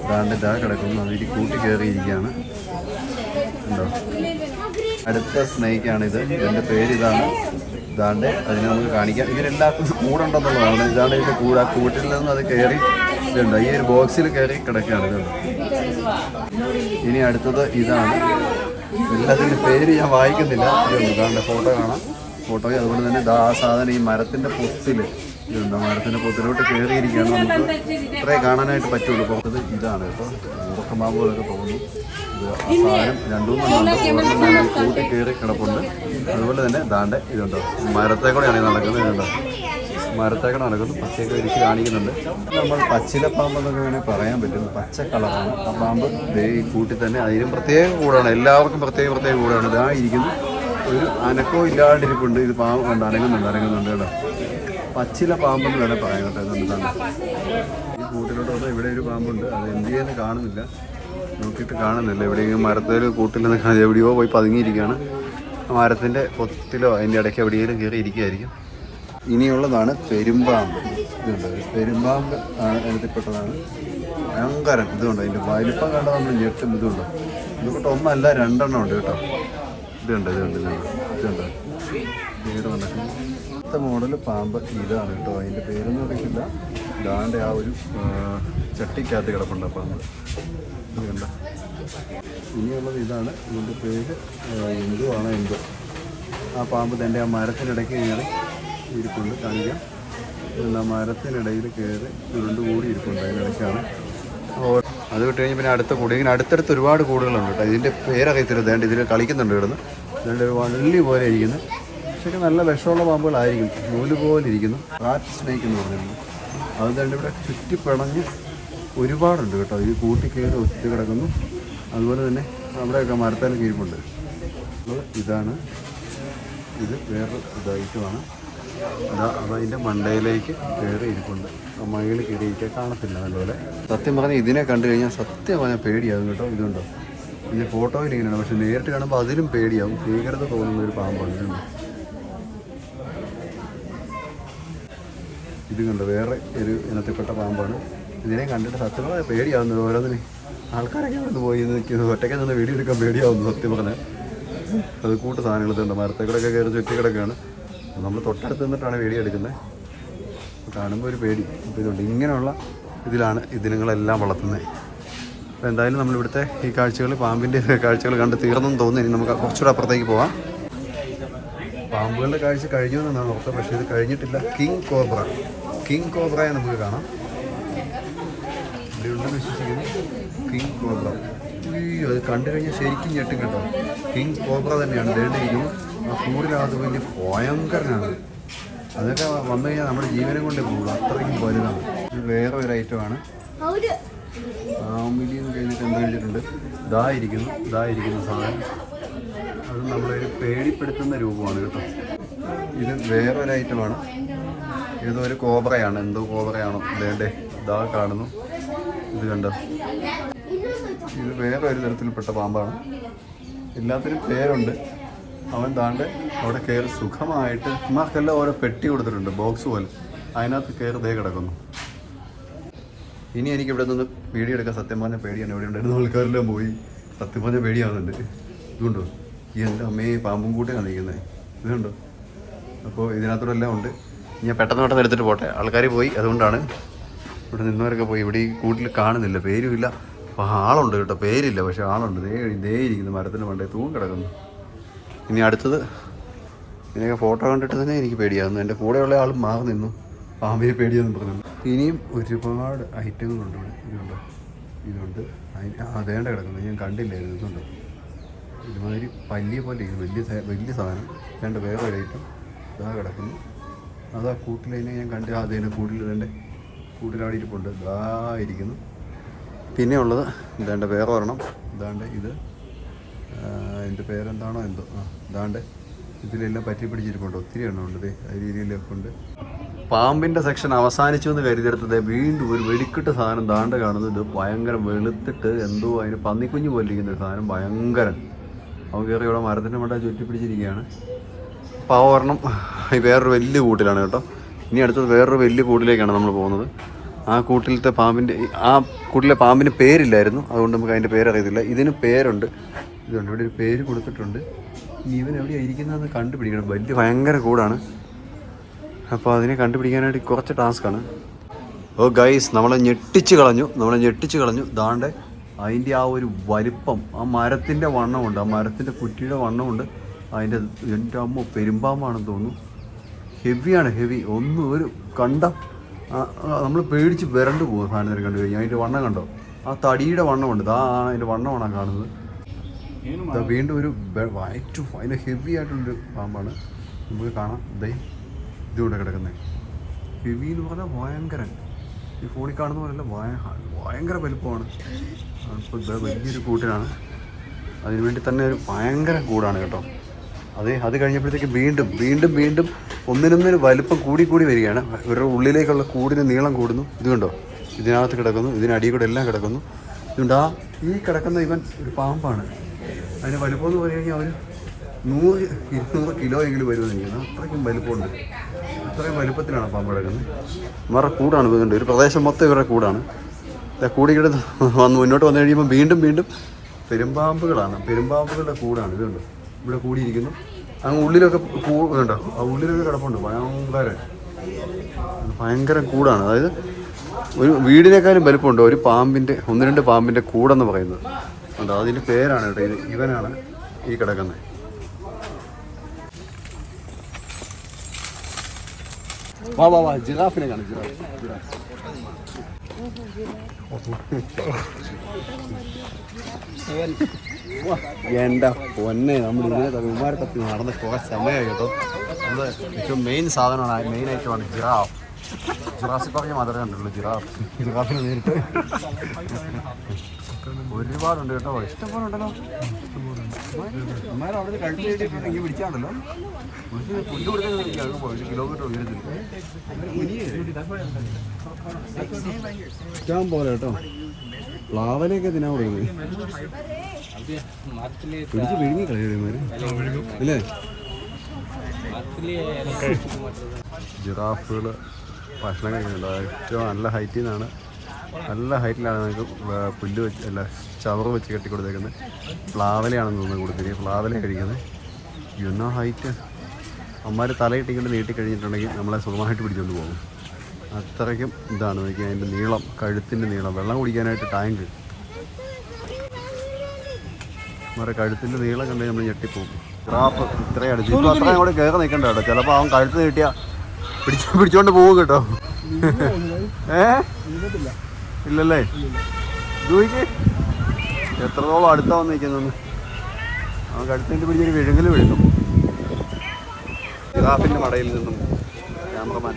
ഇതാണ്ട് ഇതാ കിടക്കുന്നു. അതിൽ കൂട്ടി കയറിയിരിക്കുകയാണ്. ഉണ്ടോ? അടുത്ത സ്നേഹിക്കാണിത് ഇതിന്റെ ഇതാണ്. ഇതാണ്ട് അതിനെ നമുക്ക് കാണിക്കാം. ഇങ്ങനെ എല്ലാവർക്കും കൂടുണ്ടെന്നുള്ളതാണ് ഇതാണ് ഇതിന്റെ കൂട്. കൂട്ടിൽ നിന്ന് അത് കയറി ഇതുണ്ട്? ഈ ഒരു ബോക്സിൽ കയറി കിടക്കുകയാണ് ഇതുണ്ട് ഇനി അടുത്തത് ഇതാണ്. എല്ലാത്തിന്റെ പേര് ഞാൻ വായിക്കുന്നില്ല. ഇതുണ്ട് ഫോട്ടോ കാണാം. ഫോട്ടോയും അതുപോലെ തന്നെ ആ സാധനം ഈ മരത്തിന്റെ പൊത്തിൽ ഇതുണ്ട് മരത്തിന്റെ പൊത്തിലോട്ട് കയറിയിരിക്കുകയാണ് നമുക്ക് ഇത്രേ കാണാനായിട്ട് പറ്റുള്ളൂ. പുറത്തത് ഇതാണ് കേട്ടോ. ഉറക്കമാകുമ്പോൾ പോലൊക്കെ തോന്നുന്നു. ഇത് സാധനം രണ്ടു മൂന്നെണ്ണം കൂട്ടി കയറി കിടപ്പുണ്ട്. അതുപോലെ തന്നെ ദാണ്ടെ ഇതുണ്ടോ? മരത്തെ കൂടെയാണ് നടക്കുന്നത്. ഇതുണ്ടോ? മരത്തേക്കട നടക്കുന്നു പച്ചയൊക്കെ വിരിച്ച് കാണിക്കുന്നുണ്ട്. നമ്മൾ പച്ചില പാമ്പ് എന്നൊക്കെ വേണമെങ്കിൽ പറയാൻ പറ്റും. പച്ച കളറാണ്. ആ പാമ്പ് ഈ കൂട്ടി തന്നെ അതിനും പ്രത്യേക കൂടാണ്. എല്ലാവർക്കും പ്രത്യേക പ്രത്യേക കൂടാണ്. ഇതാ ഇരിക്കുന്നു. ഒരു അനക്കോ ഇല്ലാണ്ടിരിപ്പുണ്ട്. ഇത് പാമ്പ് കണ്ട് അനങ്ങുന്നുണ്ട്. അനങ്ങുന്നുണ്ട് കേട്ടോ. പച്ചില പാമ്പെന്ന് വേണേൽ പറയാൻ കേട്ടോ. എന്താണ്. ഈ കൂട്ടിലോട്ട് വന്നാൽ ഇവിടെ ഒരു പാമ്പുണ്ട്. അത് എന്ത് ചെയ്യാൻ കാണുന്നില്ല. നോക്കിയിട്ട് കാണുന്നില്ല. എവിടെയെങ്കിലും മരത്തിൽ കൂട്ടിൽ നിൽക്കാൻ എവിടെയോ പോയി പതുങ്ങിയിരിക്കുകയാണ്. മരത്തിന്റെ പൊത്തിലോ അതിന്റെ ഇടയ്ക്ക് എവിടെയെങ്കിലും കയറി ഇരിക്കുകയായിരിക്കും. ഇനിയുള്ളതാണ് പെരുമ്പാമ്പ്. ഇതുണ്ട്. പെരുമ്പാമ്പ് ആണ് ഇനത്തിൽപ്പെട്ടതാണ് ഭയങ്കരം ഇതുണ്ട്. അതിന്റെ വലിപ്പം കണ്ടാൽ നമ്മൾ ഞെട്ടും. ഇതുണ്ട്. ഇതുകൊണ്ട് ഒന്നല്ല രണ്ടെണ്ണം ഉണ്ട് കേട്ടോ. ഇതുണ്ട് ഇതുണ്ട് ഇതുണ്ട്. ഇതുണ്ട്. പേര് വന്നിട്ട് അടുത്ത മോഡൽ പാമ്പ് ഇതാണ് കേട്ടോ. അതിന്റെ പേരൊന്നും അറിയില്ല ഇതാണ്ട് ആ ഒരു ചട്ടിക്കകത്ത് കിടപ്പുണ്ട് പാമ്പ്. ഇതുണ്ട് കണ്ടോ. ഇനിയുള്ളത് ഇതാണ്. ഇതിന്റെ പേര് എന്തുവാണ് എന്തോ? ആ പാമ്പ് തന്റെ ആ മരത്തിനിടയ്ക്ക് കയറി ഇരിപ്പുണ്ട്. കാണിക്കാം മരത്തിനിടയിൽ കയറി ഉരുണ്ട് കൂടി ഇരിപ്പുണ്ട് അതിനിടയ്ക്കാണ്. അത് വിട്ട് കഴിഞ്ഞ് പിന്നെ അടുത്ത കൂടി. ഇങ്ങനെ അടുത്തടുത്ത് ഒരുപാട് കൂടുകളുണ്ട് കേട്ടോ. ഇതിന്റെ പേരൊക്കെ ഇത്തിരുത്തേണ്ട ഇതിൽ കളിക്കുന്നുണ്ട് കിടന്ന്. ഇതിന്റെ ഒരു വള്ളി പോലെ ഇരിക്കുന്നു. പക്ഷേ നല്ല വിഷമുള്ള പാമ്പുകളായിരിക്കും. നൂൽ പോലെ ഇരിക്കുന്നു. റാറ്റ് സ്നേക്ക് എന്ന് പറഞ്ഞിരുന്നു അത് തന്നെ ഇവിടെ ചുറ്റിപ്പിണഞ്ഞ് ഒരുപാടുണ്ട് കേട്ടോ. ഈ കൂട്ടി കയറി ഒത്തിരി കിടക്കുന്നു. അതുപോലെ തന്നെ അവിടെയൊക്കെ മരത്തേലൊക്കെ ഇരിപ്പുണ്ട് ഇതാണ്. ഇത് വേറൊരു ഇതായിട്ടുമാണ്. അതാ അതതിന്റെ മണ്ടയിലേക്ക് കയറി ഇരിപ്പുണ്ട്. ആ മയിൽ കയറിയിരിക്കാൻ കാണത്തില്ല നല്ലപോലെ. സത്യം പറഞ്ഞാൽ ഇതിനെ കണ്ടു കഴിഞ്ഞാൽ സത്യം പറഞ്ഞാൽ പേടിയാകും കേട്ടോ ഇതുണ്ടോ? ഇതിന്റെ ഫോട്ടോയിൽ ഇങ്ങനെയാണ് പക്ഷെ നേരിട്ട് കാണുമ്പോൾ അതിലും പേടിയാവും ഭീകരത തോന്നുന്ന ഒരു പാമ്പാണ് ഇതുണ്ട്. ഇത് കണ്ടോ വേറെ ഒരു ഇനത്തിൽപ്പെട്ട പാമ്പാണ്. ഇതിനെ കണ്ടിട്ട് സത്യം പറഞ്ഞാൽ പേടിയാവുന്നത് ഓരോന്നിനെ. ആൾക്കാരൊക്കെ വന്ന് പോയി നിൽക്കുന്നത് ഒറ്റയ്ക്ക് നിന്ന് വീഡിയോ എടുക്കാൻ പേടിയാവുന്നു സത്യം പറഞ്ഞാൽ അത് കൂട്ട് സാധനങ്ങൾ ഇതുണ്ട് മരത്തേക്കൂടെയൊക്കെ കയറി ചുറ്റി നമ്മൾ തൊട്ടടുത്ത് നിന്നിട്ടാണ് വീഡിയോ എടുക്കുന്നത്. കാണുമ്പോൾ ഒരു പേടി. അപ്പോൾ ഇതുണ്ട്. ഇങ്ങനെയുള്ള ഇതിലാണ് ഇതിനങ്ങളെല്ലാം വളർത്തുന്നത്. അപ്പോൾ എന്തായാലും നമ്മളിവിടുത്തെ ഈ കാഴ്ചകൾ പാമ്പിന്റെ കാഴ്ചകൾ കണ്ട് തീർന്നെന്ന് തോന്നുന്നു. ഇനി നമുക്ക് കുറച്ചുകൂടെ അപ്പുറത്തേക്ക് പോവാം. പാമ്പുകളുടെ കാഴ്ച കഴിഞ്ഞു എന്നാണ് ഓർത്തത് പക്ഷേ ഇത് കഴിഞ്ഞിട്ടില്ല. King cobra. കിങ് കോബ്രയെ നമുക്ക് കാണാം. ഇവിടെയുണ്ടെന്ന് വിശ്വസിക്കുന്നു. King cobra. അത് കണ്ടു കഴിഞ്ഞാൽ ശരിക്കും ഞെട്ടും കേട്ടോ. കിങ് കോബ്ര തന്നെയാണ്. ദേണ്ടിരിക്കുന്നു ആ കൂടിനകത്ത് വലിയ ഭയങ്കരനാണ്. അതൊക്കെ വന്നു കഴിഞ്ഞാൽ നമ്മുടെ ജീവനെ കൊണ്ടേ പോകുള്ളൂ അത്രയ്ക്കും വലുതാണ്. ഇത് വേറെ ഒരു ഐറ്റമാണ് ഒരു ഫാമിലി എന്ന് കഴിഞ്ഞിട്ട് എന്ത് കഴിഞ്ഞിട്ടുണ്ട് ഇതായിരിക്കുന്നു ഇതായിരിക്കുന്ന സാധനം. അത് നമ്മളൊരു പേടിപ്പെടുത്തുന്ന രൂപമാണ് കേട്ടോ. ഇത് വേറൊരു ഐറ്റമാണ് ഏതോ ഒരു കോബ്രയാണ്. എന്തോ കോബ്രയാണോ? വേണ്ടേ ഇതാ കാണുന്നു. ഇത് കണ്ടോ? ഇത് വേറെ ഒരു തരത്തിൽപ്പെട്ട പാമ്പാണ്. എല്ലാത്തിനും പേരുണ്ട്. അവൻ താണ്ട് അവിടെ കയറി സുഖമായിട്ട് മാർക്കെല്ലാം ഓരോ പെട്ടി കൊടുത്തിട്ടുണ്ട് ബോക്സ് പോലെ. അതിനകത്ത് കയറി ദേ കിടക്കുന്നു. ഇനി എനിക്ക് ഇവിടെ നിന്ന് വീഡിയോ എടുക്കാൻ സത്യം പറഞ്ഞ പേടിയാണ്. ഇവിടെ ഉണ്ടായിരുന്ന ആൾക്കാരെല്ലാം പോയി സത്യം പറഞ്ഞ പേടിയാവുന്നുണ്ട്. ഇതുണ്ടോ? ഈ എന്റെ അമ്മയെ പാമ്പും കൂട്ടിയാണ് നിൽക്കുന്നത്. ഇതുണ്ടോ? അപ്പോൾ ഇതിനകത്തൂടെ എല്ലാം ഉണ്ട് ഞാൻ പെട്ടെന്ന് പെട്ടെന്ന് എടുത്തിട്ട് പോട്ടെ. ആൾക്കാർ പോയി അതുകൊണ്ടാണ് ഇവിടെ നിന്നവരൊക്കെ പോയി. ഇവിടെ ഈ കൂട്ടിൽ കാണുന്നില്ല പേരുമില്ല. അപ്പോൾ ആളുണ്ട് കേട്ടോ പേരില്ല പക്ഷേ ആളുണ്ട്. ദേ ദേ ഇരിക്കുന്നു മരത്തിന് മണ്ടേ തൂങ്ങി കിടക്കുന്നു ഇനി അടുത്തത്. ഇതിനൊക്കെ ഫോട്ടോ കണ്ടിട്ട് തന്നെ എനിക്ക് പേടിയാകുന്നു എന്റെ കൂടെയുള്ള ആൾ മാറി നിന്നു. പാമ്പിനെ പേടിയെന്ന് പറഞ്ഞു ഇനിയും ഒരുപാട് ഐറ്റങ്ങളുണ്ട് ഇവിടെ. ഇതുണ്ട്? ഇതുണ്ട്. അതേണ്ട കിടക്കുന്നത് ഞാൻ കണ്ടില്ലായിരുന്നു. ഇതുണ്ട്? ഇതുമാതിരി പല്ലിയെ പോലെ ഇത് വലിയ വലിയ സാധനം. വേണ്ട വേറെ ഐറ്റം. ഇതാ കിടക്കുന്നു. അതാ കൂട്ടിലതിനെ ഞാൻ കണ്ട് അതേനെ കൂട്ടിൽ വേണ്ട കൂട്ടിലാടി ഇരിപ്പുണ്ട്. ഇതാ ഇരിക്കുന്നു. പിന്നെ ഉള്ളത് ഇതാണ്ട് വേറെ ഒരെണ്ണം ഇതാണ്ട് ഇത്. ആ, എന്റെ പേരെന്താണോ എന്തോ? ആ ഇതാണ്ട്. ഇതിലെല്ലാം പറ്റി പിടിച്ചിരിപ്പുണ്ട്. ഒത്തിരി എണ്ണം ഉണ്ട് ദേ ആ രീതിയിലൊക്കെ ഉണ്ട്. പാമ്പിന്റെ സെക്ഷൻ അവസാനിച്ചു എന്ന് കരുതിയെടുത്തത് വീണ്ടും ഒരു വെടിക്കിട്ട് സാധനം ദാണ്ട് കാണുന്നത് ഇത് ഭയങ്കര വെളുത്തിട്ട് എന്തോ അതിന് പന്നിക്കുഞ്ഞ് പോലെ ഇരിക്കുന്ന ഒരു സാധനം ഭയങ്കര. അവൻ കയറി ഇവിടെ മരത്തിന്റെ മണ്ട ചുറ്റി പിടിച്ചിരിക്കുകയാണ്. അപ്പോൾ ആ ഒരെണ്ണം വേറൊരു വലിയ കൂട്ടിലാണ് കേട്ടോ. ഇനി അടുത്തത് വേറൊരു വലിയ കൂട്ടിലേക്കാണ് നമ്മൾ പോകുന്നത്. ആ കൂട്ടിലത്തെ പാമ്പിന്റെ ആ കൂട്ടിലെ പാമ്പിന് പേരില്ലായിരുന്നു. അതുകൊണ്ട് നമുക്ക് അതിന്റെ പേരറിയത്തില്ല. ഇതിന് പേരുണ്ട് ഇതുണ്ട്. ഇവിടെ ഒരു പേര് കൊടുത്തിട്ടുണ്ട്. ഇനി ഇവൻ എവിടെയായിരിക്കുന്നതെന്ന് കണ്ടുപിടിക്കണം. വലിയ ഭയങ്കര കൂടാണ്. അപ്പോൾ അതിനെ കണ്ടുപിടിക്കാനായിട്ട് കുറച്ച് ടാസ്ക്കാണ് ഓ ഗൈസ് നമ്മളെ ഞെട്ടിച്ച് കളഞ്ഞു. നമ്മളെ ഞെട്ടിച്ച് കളഞ്ഞു. ദാണ്ടെ അതിന്റെ ആ ഒരു വലിപ്പം ആ മരത്തിന്റെ വണ്ണമുണ്ട്. ആ മരത്തിന്റെ കുറ്റിയുടെ വണ്ണമുണ്ട്. അതിന്റെ എന്റെ അമ്മ പെരുമ്പാമ്പാണെന്ന് തോന്നുന്നു. ഹെവിയാണ് ഹെവി ഒന്നും ഒരു കണ്ട നമ്മൾ പേടിച്ച് വരണ്ടു പോകും സാധനത്തിന് കണ്ടു കഴിഞ്ഞാൽ അതിന്റെ വണ്ണം കണ്ടോ? ആ തടിയുടെ വണ്ണമുണ്ട്. ആ അതിന്റെ വണ്ണമാണ് കാണുന്നത്. വീണ്ടും ഒരു വൈറ്റ് അതിന് ഹെവി ആയിട്ടുള്ളൊരു പാമ്പാണ്. നമുക്ക് കാണാം. ദേ ഇതുകൊണ്ട് കിടക്കുന്നത് ഹെവി എന്ന് പറഞ്ഞാൽ ഭയങ്കരൻ ഈ ഫോണിൽ കാണുന്ന ഭയ ഭയങ്കര വലുപ്പമാണ്. അപ്പോൾ ഇത് വലിയൊരു കൂട്ടിനാണ് അതിനു വേണ്ടി തന്നെ ഒരു ഭയങ്കര കൂടാണ് കേട്ടോ. അത് അത് കഴിഞ്ഞപ്പോഴത്തേക്ക് വീണ്ടും വീണ്ടും വീണ്ടും ഒന്നിനൊന്നിന് വലുപ്പം കൂടി കൂടി വരികയാണ്. ഇവരുടെ ഉള്ളിലേക്കുള്ള കൂടിന് നീളം കൂടുന്നു. ഇത് കണ്ടോ? ഇതിനകത്ത് കിടക്കുന്നു ഇതിനടിയിൽ കൂടെ എല്ലാം കിടക്കുന്നു. ഇതുകൊണ്ട് ആ ഈ കിടക്കുന്ന ഇവൻ ഒരു പാമ്പാണ്. അതിന് വലുപ്പം എന്ന് പറഞ്ഞു കഴിഞ്ഞാൽ അവർ നൂറ് ഇരുന്നൂറ് കിലോ എങ്കിലും വരുമെന്ന് എനിക്ക്. അത്രയ്ക്കും വലുപ്പമുണ്ട്. അത്രയും വലുപ്പത്തിലാണ് പാമ്പ് കിടക്കുന്നത്. ഇവരുടെ കൂടാണ് വീണ്ടും ഒരു പ്രദേശം മൊത്തം ഇവരുടെ കൂടാണ്. ദാ കൂടിക്കിടെ വന്ന് മുന്നോട്ട് വന്നു കഴിയുമ്പോൾ വീണ്ടും വീണ്ടും പെരുമ്പാമ്പുകളാണ്. പെരുമ്പാമ്പുകളുടെ കൂടാണ്. ഇതുണ്ട്. ഇവിടെ കൂടിയിരിക്കുന്നു. അങ്ങ് ഉള്ളിലൊക്കെ കൂ ഇതുണ്ടോ? ആ ഉള്ളിലൊക്കെ കിടപ്പുണ്ട്. ഭയങ്കര ഭയങ്കര കൂടാണ്. അതായത് ഒരു വീടിനേക്കാളും വലുപ്പമുണ്ട് ഒരു പാമ്പിന്റെ ഒന്ന് രണ്ട് പാമ്പിന്റെ കൂടെന്ന് പറയുന്നത്. ഉണ്ട്? അതിന്റെ പേരാണ് കേട്ടോ ഇത്. ഇവനാണ് ഈ കിടക്കുന്നത്. വാ വാ വാ. ജിറാഫിനെ കാണും എന്റെ പൊന്നെ നമ്മൾ ഇതിനെ ഉമ്മാരെ തപ്പി നടന്ന് കുറെ സമയമായി കേട്ടോ. നമ്മൾ ഏറ്റവും മെയിൻ സാധനമാണ് മെയിൻ ഐറ്റമാണ് ജിറാഫ്. ജിറാഫി പറഞ്ഞ മാത്രമേ കണ്ടുള്ളൂ ജിറാഫ്. ജിറാഫിനെ നേരിട്ട്. ഒരുപാടുണ്ട് കേട്ടോ. ഇഷ്ടംപോലെ ഉണ്ടല്ലോ അമ്മമാരും അവിടെ കഴുത്തിൽ കെട്ടിയിട്ടുണ്ടെങ്കിൽ പിടിച്ചാണല്ലോ ഒരു പുല്ല് പോയി. ഒരു കിലോമീറ്റർ ഉയരത്തിൽ ഇഷ്ടം പോലെ കേട്ടോ. പ്ലാവനെയൊക്കെ തിന്നാൻ കൊടുക്കുന്നത്. പിടിച്ച് വിഴുങ്ങി കളയുമാര് അല്ലേ ജിറാഫുകൾ ഭക്ഷണം കഴിക്കുന്നുണ്ട്. ഏറ്റവും നല്ല ഹൈറ്റിൽ നിന്നാണ് നല്ല ഹൈറ്റിലാണ് നമുക്ക് പുല്ല് വെച്ച് അല്ല ചവറ് വെച്ച് കെട്ടി കൊടുത്തേക്കുന്നത്. പ്ലാവലയാണെന്ന് തോന്നുന്നു കൊടുത്തിരിക്കുന്നത്. പ്ലാവല കഴിക്കുന്നത്. എന്നാ ഹൈറ്റ് അമ്മമാർ തലയിട്ടിക്കൊണ്ട് നീട്ടി കഴിഞ്ഞിട്ടുണ്ടെങ്കിൽ നമ്മളെ സുഖമായിട്ട് പിടിച്ചുകൊണ്ട് പോകും. അത്രയ്ക്കും ഇതാണ് നോക്കി അതിന്റെ നീളം കഴുത്തിന്റെ നീളം. വെള്ളം കുടിക്കാനായിട്ട് ടാങ്ക് മറേ കഴുത്തിന്റെ നീളം കണ്ടേ നമ്മൾ ഞെട്ടിപ്പോകും. ക്രാപ്പ് ഇത്രയും അടിച്ചു. ഇപ്പോൾ അത്രയും കൂടെ കയറി നിൽക്കേണ്ട കേട്ടോ. ചിലപ്പോൾ അവൻ കഴുത്ത് നീട്ടിയാൽ പിടിച്ച് പിടിച്ചുകൊണ്ട് പോകും കേട്ടോ. ഏ? ഇല്ലല്ലേ? ജോയിക്ക് എത്രത്തോളം അടുത്താ വന്നിരിക്കുന്നു നമുക്ക് കഴുത്തിന്റെ പിടിച്ചൊരു വിഴുങ്ങൽ വിഴുങ്ങും ജിറാഫിന്റെ മടയിൽ നിന്നും ക്യാമറമാൻ.